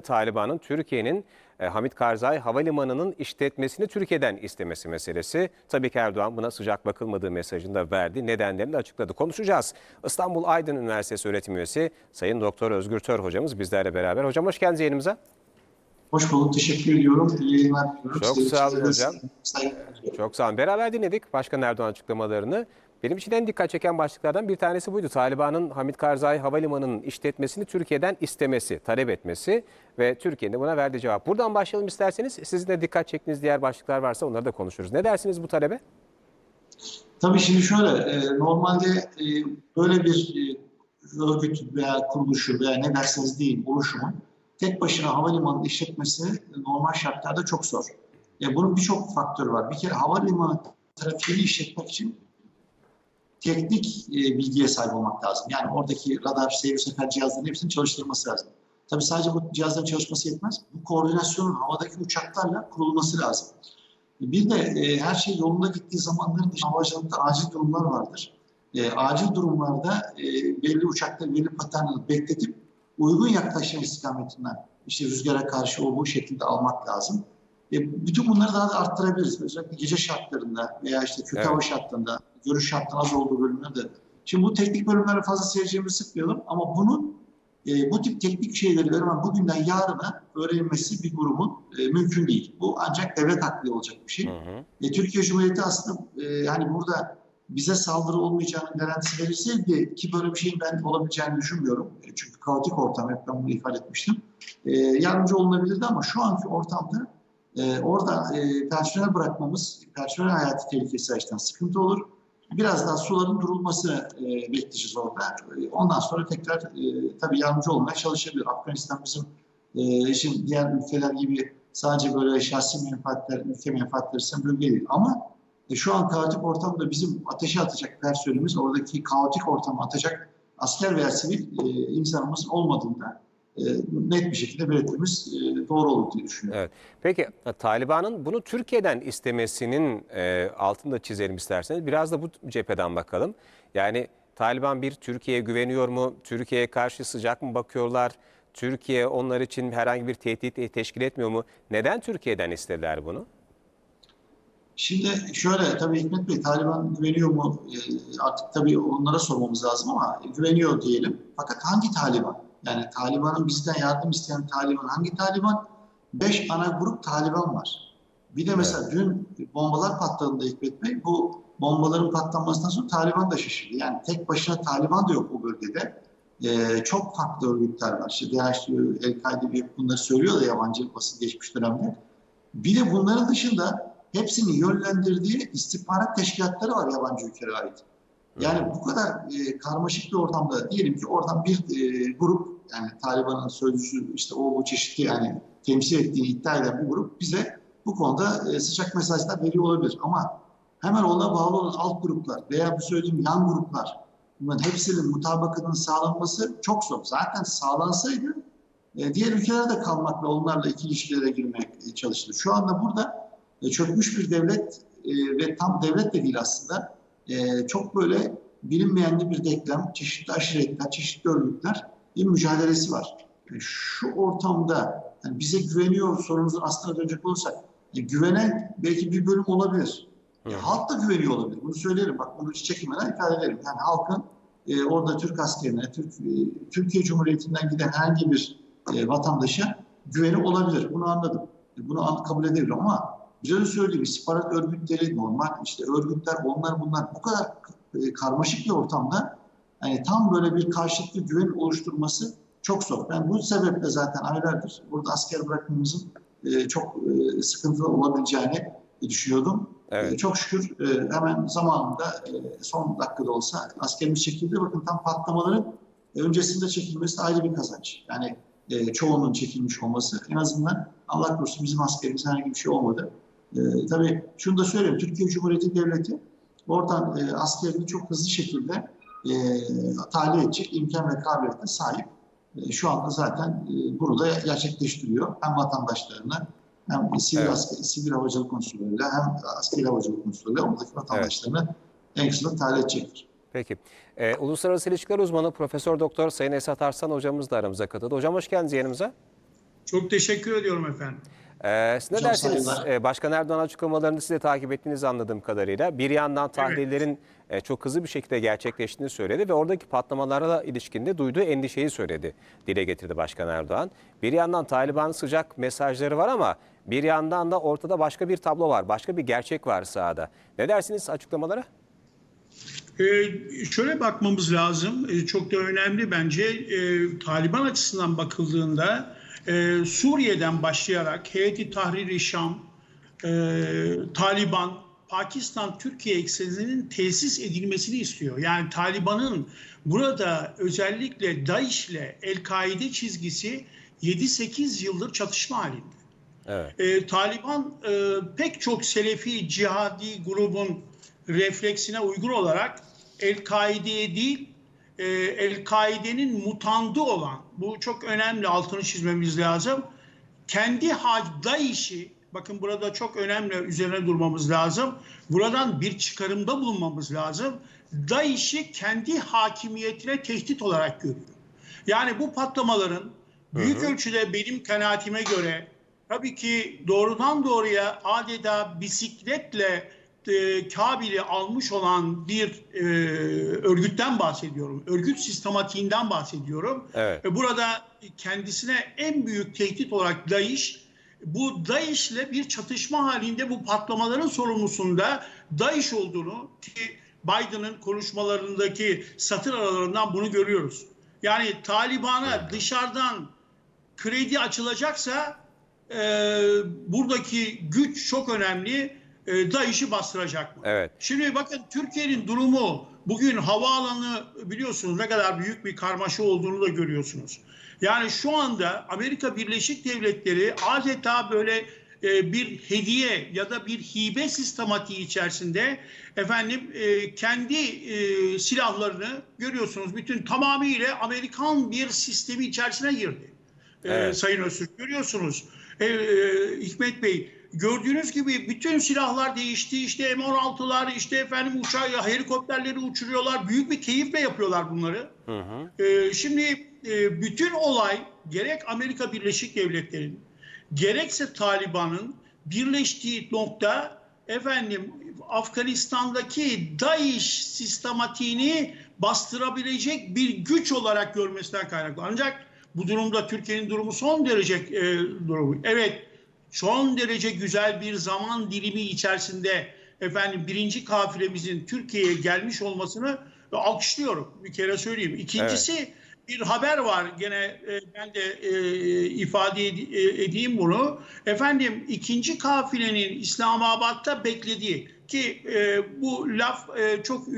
Taliban'ın Türkiye'nin e, Hamit Karzai Havalimanı'nın işletmesini Türkiye'den istemesi meselesi. Tabii ki Erdoğan buna sıcak bakılmadığı mesajını da verdi. Nedenlerini de açıkladı. Konuşacağız. İstanbul Aydın Üniversitesi öğretim üyesi Sayın Doktor Özgür Tör hocamız bizlerle beraber. Hocam hoş geldiniz yayınımıza. Hoş bulduk, teşekkür ediyorum. İyi yayınlar diliyorum. Çok Sizleri sağ olun hocam. Çok sağ olun. Beraber dinledik Başkan Erdoğan açıklamalarını. Benim için en dikkat çeken başlıklardan bir tanesi buydu. Taliban'ın Hamit Karzai Havalimanı'nın işletmesini Türkiye'den istemesi, talep etmesi ve Türkiye'nin buna verdiği cevap. Buradan başlayalım isterseniz. Sizin de dikkat çektiğiniz diğer başlıklar varsa onları da konuşuruz. Ne dersiniz bu talebe? Tabii şimdi şöyle, e, normalde e, böyle bir e, örgüt veya kuruluşu veya ne derseniz deyin oluşumun tek başına havalimanı işletmesi normal şartlarda çok zor. E, bunun birçok faktörü var. Bir kere havalimanı trafiğini işletmek için teknik e, bilgiye sahip olmak lazım. Yani oradaki radar, seyir sefer cihazlarının hepsinin çalıştırılması lazım. Tabii sadece bu cihazların çalışması yetmez. Bu koordinasyonun havadaki uçaklarla kurulması lazım. Bir de e, her şey yolunda gittiği zamanların dışında havacılıkta acil durumlar vardır. E, acil durumlarda e, belli uçakları belli paternleri bekletip uygun yaklaşım istikametinden işte rüzgara karşı o bu şekilde almak lazım. E, bütün bunları daha da arttırabiliriz. Özellikle gece şartlarında veya işte kötü Evet. hava şartlarında, görüş şartının az olduğu bölümlerde. Şimdi bu teknik bölümlere fazla seyircimizi sıkmayalım ama bunun e, bu tip teknik şeyleri vermen bugünden yarına öğrenilmesi bir grubun e, mümkün değil. Bu ancak devlet hakkı olacak bir şey. Hı hı. E, Türkiye Cumhuriyeti aslında e, hani burada bize saldırı olmayacağının garantisi verilseydi ki böyle bir şeyin ben olabileceğini düşünmüyorum. E, çünkü kaotik ortam hep ben bunu ifade etmiştim. E, yardımcı olunabilirdi ama şu anki ortamda e, orada e, personel bırakmamız personel hayatı tehlikesi açısından sıkıntı olur. Biraz daha suların durulması e, bekleyeceğiz orada. Ondan sonra tekrar e, tabii yardımcı olmaya çalışabilir. Afganistan bizim e, şimdi diğer ülkeler gibi sadece böyle şahsi menfaatler, ülke menfaatleri ise bölge değil. Ama e, şu an kaotik ortamda bizim ateşe atacak personelimiz, oradaki kaotik ortamı atacak asker veya sivil e, insanımız olmadığında net bir şekilde belirtmemiz e, doğru olur diye düşünüyorum. Evet. Peki Taliban'ın bunu Türkiye'den istemesinin e, altını da çizelim isterseniz. Biraz da bu cepheden bakalım. Yani Taliban bir Türkiye'ye güveniyor mu? Türkiye'ye karşı sıcak mı bakıyorlar? Türkiye onlar için herhangi bir tehdit teşkil etmiyor mu? Neden Türkiye'den istediler bunu? Şimdi şöyle tabii Hikmet Bey Taliban güveniyor mu E, artık tabii onlara sormamız lazım ama güveniyor diyelim. Fakat hangi Taliban? Yani Taliban'ın bizden yardım isteyen Taliban hangi Taliban? Beş ana grup Taliban var. Bir de mesela dün bombalar patladığında Hikmet Bey bu bombaların patlamasından sonra Taliban da şaşırdı. Yani tek başına Taliban da yok o bölgede. E, çok farklı örgütler var. İşte diyor, El-Kaide bunları söylüyor da yabancı basın geçmiş dönemde. Bir de bunların dışında hepsinin yönlendirdiği istihbarat teşkilatları var yabancı ülkelere ait. Yani bu kadar e, karmaşık bir ortamda diyelim ki oradan bir e, grup yani Taliban'ın sözcüsü işte o bu çeşitli yani temsil ettiğini iddia eden bir grup bize bu konuda e, sıcak mesajlar veriyor olabilir. Ama hemen ona bağlı olan alt gruplar veya bu söylediğim yan gruplar bunların hepsinin mutabakatının sağlanması çok zor. Zaten sağlansaydı e, diğer ülkelerde kalmak ve onlarla ikili ilişkilere girmeye e, çalışılır. Şu anda burada e, çökmüş bir devlet ve tam devlet de değil aslında çok böyle bilinmeyenli bir denklem, çeşitli aşiretler, çeşitli örgütler bir mücadelesi var. Şu ortamda yani bize güveniyor sorunuzun aslına dönecek olursak e, güvenen belki bir bölüm olabilir. E, halk da güveniyor olabilir. Bunu söylerim. Bak bunu hiç çekinmeden ifade ederim. Yani halkın e, orada Türk askerine, Türk, e, Türkiye Cumhuriyeti'nden giden herhangi bir e, vatandaşa güveni olabilir. Bunu anladım. E, bunu an- kabul edebilirim ama biraz önce söylediğim istihbarat örgütleri, normal işte örgütler, onlar bunlar bu kadar e, karmaşık bir ortamda yani tam böyle bir karşılıklı güven oluşturması çok zor. Ben bu sebeple zaten aylardır burada asker bırakmamızın e, çok e, sıkıntılı olabileceğini düşünüyordum. Evet. E, çok şükür e, hemen zamanında e, son dakikada olsa askerimiz çekildi. Bakın tam patlamaların e, öncesinde çekilmesi ayrı bir kazanç. Yani e, çoğunun çekilmiş olması en azından Allah korusun bizim askerimiz herhangi bir şey olmadı. E, tabii şunu da söyleyeyim. Türkiye Cumhuriyeti Devleti oradan e, askerini çok hızlı şekilde e, tahliye edecek imkan ve kabiliyete sahip. E, şu anda zaten e, bunu da gerçekleştiriyor. Hem vatandaşlarına hem sivil, Evet. asker, sivil havacılık unsurlarıyla hem askeri havacılık unsurlarıyla oradaki vatandaşlarını en kısa tahliye edecektir. Peki. Ee, Uluslararası İlişkiler uzmanı Profesör Doktor Sayın Esat Arslan hocamız da aramıza katıldı. Hocam hoş geldiniz yayınımıza. Çok teşekkür ediyorum efendim. Ee, siz ne Hocam dersiniz? Ee, Başkan Erdoğan açıklamalarını siz de takip ettiğinizi anladığım kadarıyla. Bir yandan tahlillerin e, çok hızlı bir şekilde gerçekleştiğini söyledi ve oradaki patlamalara ilişkinde duyduğu endişeyi söyledi. Dile getirdi Başkan Erdoğan. Bir yandan Taliban'ın sıcak mesajları var ama bir yandan da ortada başka bir tablo var. Başka bir gerçek var sahada. Ne dersiniz açıklamalara? Ee, şöyle bakmamız lazım. Ee, çok da önemli bence. Ee, Taliban açısından bakıldığında e, Suriye'den başlayarak Heyeti Tahrir-i Şam, e, Taliban, Pakistan, Türkiye ekseninin tesis edilmesini istiyor. Yani Taliban'ın burada özellikle DAEŞ ile El-Kaide çizgisi 7-8 yıldır çatışma halinde. Evet. E, Taliban e, pek çok Selefi cihadi grubun refleksine uygun olarak El-Kaide'ye değil, e, El-Kaide'nin mutandı olan, bu çok önemli altını çizmemiz lazım. Kendi DAEŞ'i, bakın burada çok önemli üzerine durmamız lazım. Buradan bir çıkarımda bulunmamız lazım. DAEŞ'i kendi hakimiyetine tehdit olarak görüyor. Yani bu patlamaların büyük ölçüde benim kanaatime göre tabii ki doğrudan doğruya adeta bisikletle e, Kabil'i almış olan bir e, örgütten bahsediyorum. Örgüt sistematiğinden bahsediyorum. Evet. Ve burada kendisine en büyük tehdit olarak DAEŞ bu DAEŞ'le bir çatışma halinde bu patlamaların sorumlusunda DAEŞ olduğunu ki Biden'ın konuşmalarındaki satır aralarından bunu görüyoruz. Yani Taliban'a dışarıdan kredi açılacaksa e, buradaki güç çok önemli. E, DAEŞ'i bastıracak mı? Evet. Şimdi bakın Türkiye'nin durumu bugün havaalanı biliyorsunuz ne kadar büyük bir karmaşa olduğunu da görüyorsunuz. Yani şu anda Amerika Birleşik Devletleri adeta böyle e, bir hediye ya da bir hibe sistematiği içerisinde efendim e, kendi e, silahlarını görüyorsunuz. Bütün tamamıyla Amerikan bir sistemi içerisine girdi. E, Evet. Sayın Öztürk görüyorsunuz. E, e, Hikmet Bey gördüğünüz gibi bütün silahlar değişti. İşte M16'lar işte efendim uçağı helikopterleri uçuruyorlar. Büyük bir keyifle yapıyorlar bunları. Hı hı. Ee, şimdi e, bütün olay gerek Amerika Birleşik Devletleri'nin gerekse Taliban'ın birleştiği nokta efendim Afganistan'daki DAEŞ sistematiğini bastırabilecek bir güç olarak görmesinden kaynaklı. Ancak bu durumda Türkiye'nin durumu son derece e, durumu. Evet son derece güzel bir zaman dilimi içerisinde efendim birinci kafilemizin Türkiye'ye gelmiş olmasını alkışlıyorum. Bir kere söyleyeyim. İkincisi bir haber var gene e, ben de e, ifade ed- e, edeyim bunu. Efendim ikinci kafilenin İslamabad'da beklediği ki e, bu laf e, çok e,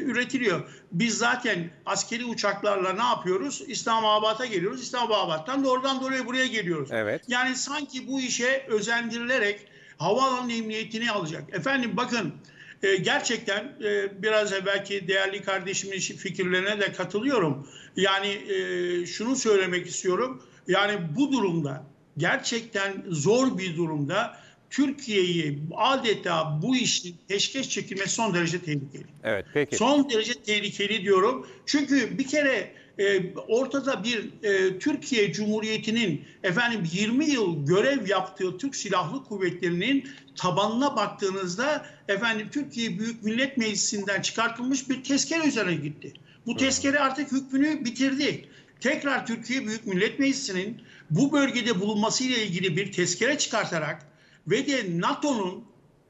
üretiliyor. Biz zaten askeri uçaklarla ne yapıyoruz? İslamabad'a geliyoruz. İslamabad'dan doğrudan doğruya buraya geliyoruz. Evet. Yani sanki bu işe özendirilerek havaalanı emniyetini alacak. Efendim bakın e, gerçekten e, biraz evvelki değerli kardeşimin fikirlerine de katılıyorum. Yani e, şunu söylemek istiyorum. Yani bu durumda gerçekten zor bir durumda Türkiye'yi adeta bu işin peşkeş çekilmesi son derece tehlikeli. Evet peki. Son derece tehlikeli diyorum. Çünkü bir kere e, ortada bir e, Türkiye Cumhuriyeti'nin efendim 20 yıl görev yaptığı Türk Silahlı Kuvvetleri'nin tabanına baktığınızda efendim Türkiye Büyük Millet Meclisi'nden çıkartılmış bir tezkere üzerine gitti. Bu tezkere artık hükmünü bitirdi. Tekrar Türkiye Büyük Millet Meclisi'nin bu bölgede bulunmasıyla ilgili bir tezkere çıkartarak ve de NATO'nun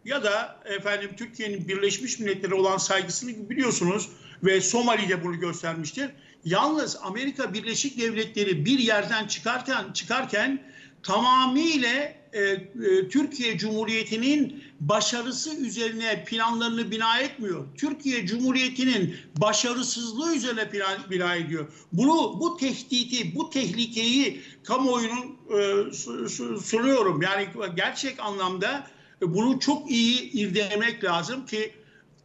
ya da efendim Türkiye'nin Birleşmiş Milletleri olan saygısını biliyorsunuz ve Somali'de bunu göstermiştir. Yalnız Amerika Birleşik Devletleri bir yerden çıkarken çıkarken tamamıyla e, e, Türkiye Cumhuriyeti'nin başarısı üzerine planlarını bina etmiyor. Türkiye Cumhuriyeti'nin başarısızlığı üzerine plan, bina ediyor. Bunu bu tehdidi, bu tehlikeyi kamuoyunun e, su- su- sunuyorum. Yani gerçek anlamda bunu çok iyi irdelemek lazım ki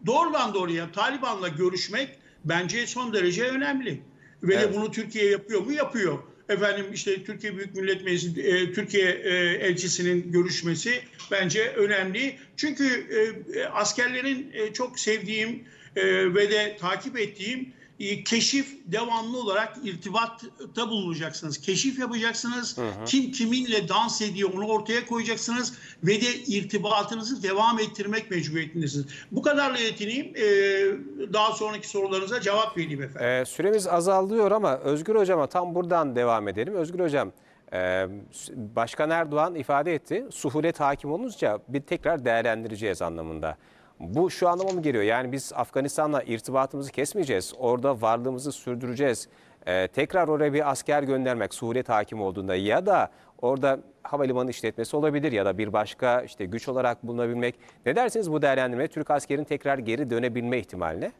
doğrudan doğruya Taliban'la görüşmek bence son derece önemli. Ve Evet. de bunu Türkiye yapıyor mu? Yapıyor. Efendim işte Türkiye Büyük Millet Meclisi, e, Türkiye e, elçisinin görüşmesi bence önemli. Çünkü e, e, askerlerin e, çok sevdiğim e, ve de takip ettiğim keşif devamlı olarak irtibatta bulunacaksınız. Keşif yapacaksınız. Kim kiminle dans ediyor onu ortaya koyacaksınız ve de irtibatınızı devam ettirmek mecburiyetindesiniz. Bu kadarla yetineyim. E, daha sonraki sorularınıza cevap vereyim efendim. Ee, süremiz azalıyor ama Özgür Hocam'a tam buradan devam edelim. Özgür Hocam, e, Başkan Erdoğan ifade etti. Suhulet hakim olunca bir tekrar değerlendireceğiz anlamında. Bu şu anlama mı geliyor? Yani biz Afganistan'la irtibatımızı kesmeyeceğiz. Orada varlığımızı sürdüreceğiz. Ee, tekrar oraya bir asker göndermek suhulet hakim olduğunda ya da orada havalimanı işletmesi olabilir ya da bir başka işte güç olarak bulunabilmek. Ne dersiniz bu değerlendirme Türk askerin tekrar geri dönebilme ihtimaline?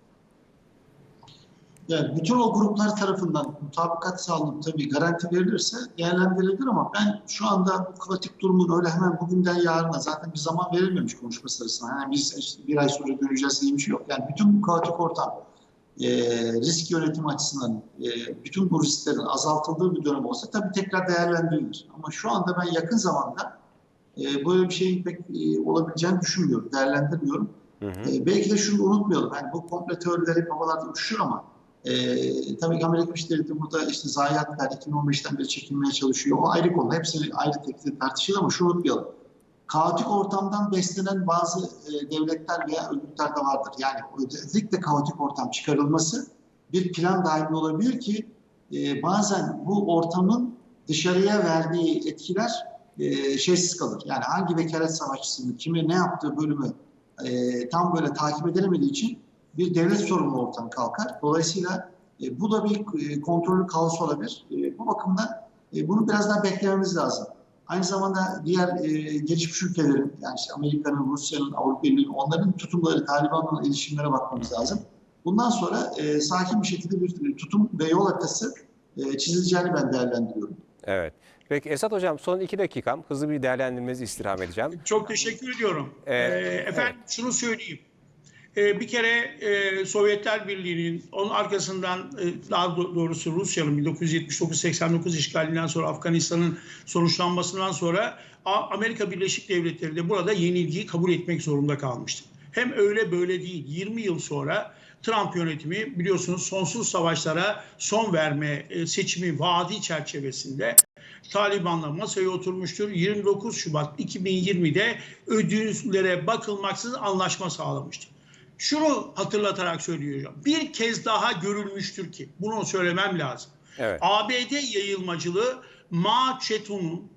Yani bütün o gruplar tarafından mutabakat sağlanıp tabii garanti verilirse değerlendirilir ama ben şu anda bu kritik durumun öyle hemen bugünden yarına zaten bir zaman verilmemiş konuşma sırasında. Yani biz işte bir ay sonra göreceğiz diye bir şey yok. Yani bütün bu kaotik ortam e, risk yönetimi açısından e, bütün bu risklerin azaltıldığı bir dönem olsa tabii tekrar değerlendirilir. Ama şu anda ben yakın zamanda e, böyle bir şeyin pek e, olabileceğini düşünmüyorum, değerlendirmiyorum. E, belki de şunu unutmayalım. Yani bu komple teoriler hep havalarda uçuşur ama e, tabii ki Amerika Devletleri burada işte zayiat ver 2015'ten beri çekilmeye çalışıyor. O ayrı konu. Hepsini ayrı tek tek tartışılır ama şunu unutmayalım. Kaotik ortamdan beslenen bazı e, devletler veya örgütler de vardır. Yani özellikle kaotik ortam çıkarılması bir plan dahil olabilir ki e, bazen bu ortamın dışarıya verdiği etkiler e, şeysiz kalır. Yani hangi vekalet savaşçısının kime ne yaptığı bölümü e, tam böyle takip edilemediği için bir devlet sorumlu ortam kalkar. Dolayısıyla e, bu da bir e, kontrollü kaos olabilir. E, bu bakımdan e, bunu biraz daha beklememiz lazım. Aynı zamanda diğer e, gelişmiş ülkelerin, yani işte Amerika'nın, Rusya'nın, Avrupa Birliği'nin onların tutumları, Taliban'la ilişkilere bakmamız lazım. Bundan sonra e, sakin bir şekilde bir tutum ve yol haritası e, çizileceğini ben değerlendiriyorum. Evet. Peki Esat Hocam son iki dakikam hızlı bir değerlendirmenizi istirham edeceğim. Çok teşekkür ediyorum. Ee, efendim şunu söyleyeyim. Ee, bir kere e, Sovyetler Birliği'nin onun arkasından e, daha do- doğrusu Rusya'nın 1979-89 işgalinden sonra Afganistan'ın sonuçlanmasından sonra Amerika Birleşik Devletleri de burada yenilgiyi kabul etmek zorunda kalmıştı. Hem öyle böyle değil. 20 yıl sonra Trump yönetimi biliyorsunuz sonsuz savaşlara son verme e, seçimi vaadi çerçevesinde Taliban'la masaya oturmuştur. 29 Şubat 2020'de ödüllere bakılmaksızın anlaşma sağlamıştır. Şunu hatırlatarak söylüyorum. Bir kez daha görülmüştür ki bunu söylemem lazım. Evet. ABD yayılmacılığı Mao Zedong'un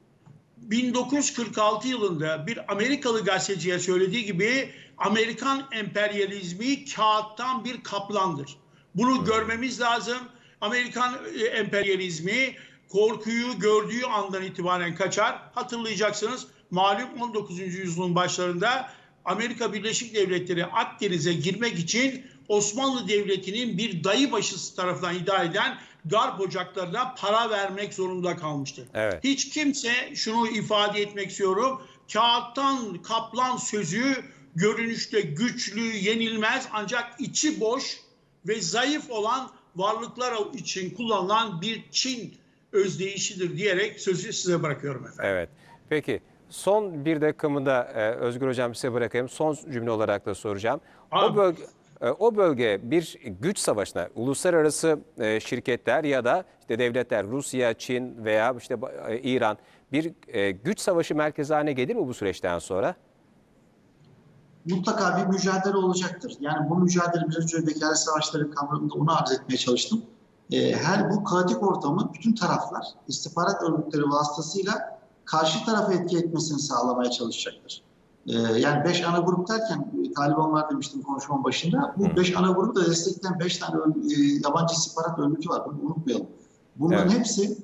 1946 yılında bir Amerikalı gazeteciye söylediği gibi Amerikan emperyalizmi kağıttan bir kaplandır. Bunu görmemiz lazım. Amerikan e, emperyalizmi korkuyu gördüğü andan itibaren kaçar. Hatırlayacaksınız malum 19. yüzyılın başlarında Amerika Birleşik Devletleri Akdeniz'e girmek için Osmanlı Devleti'nin bir dayı başısı tarafından iddia eden garp ocaklarına para vermek zorunda kalmıştır. Evet. Hiç kimse şunu ifade etmek istiyorum. Kağıttan kaplan sözü görünüşte güçlü, yenilmez ancak içi boş ve zayıf olan varlıklar için kullanılan bir Çin özdeyişidir diyerek sözü size bırakıyorum efendim. Evet. Peki son bir dakikamı da e, Özgür Hocam size bırakayım. Son cümle olarak da soracağım. O bölge e, o bölge bir güç savaşına uluslararası e, şirketler ya da işte devletler Rusya, Çin veya işte e, İran bir e, güç savaşı merkezi haline gelir mi bu süreçten sonra? mutlaka bir mücadele olacaktır. Yani bu mücadele biraz önce vekalet savaşları kavramında onu arz etmeye çalıştım. Ee, her bu kaotik ortamı bütün taraflar istihbarat örgütleri vasıtasıyla karşı tarafa etki etmesini sağlamaya çalışacaktır. Ee, yani beş ana grup derken e, Taliban var demiştim konuşmanın başında. Bu beş ana grubu da destekleyen beş tane örgü- e, yabancı istihbarat örgütü var. Bunu unutmayalım. Bunların Evet. hepsi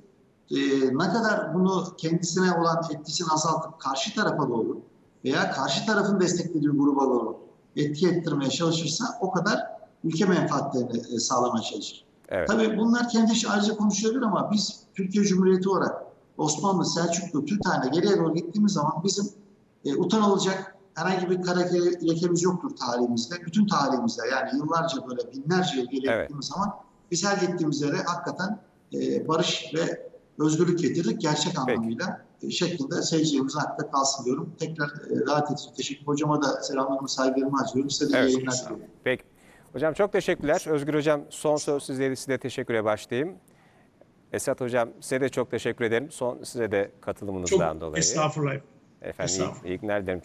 e, ne kadar bunu kendisine olan etkisini azaltıp karşı tarafa doğru veya karşı tarafın desteklediği gruba doğru etki ettirmeye çalışırsa o kadar ülke menfaatlerini e, sağlamaya çalışır. Evet. Tabii bunlar kendi ayrıca konuşulabilir ama biz Türkiye Cumhuriyeti olarak Osmanlı, Selçuklu, Türkane geriye doğru gittiğimiz zaman bizim e, utanılacak herhangi bir kara leke- lekemiz yoktur tarihimizde. Bütün tarihimizde yani yıllarca böyle binlerce yıl geriye Evet. gittiğimiz zaman biz her gittiğimiz yere hakikaten e, barış ve özgürlük getirdik gerçek Peki. anlamıyla e, şeklinde seyircilerimiz hakikaten kalsın diyorum. Tekrar e, davet için teşekkür hocama da selamlarımı saygılarımı arzuyorum. Size de Evet. yayınlar diliyorum. Peki. Hocam çok teşekkürler. Özgür Hocam son söz size, size teşekküre başlayayım. Esat Hocam size de çok teşekkür ederim. Son size de Çok katılımınızdan dolayı. estağfurullah. Efendim iyi, estağfurullah. iyi günler dilerim.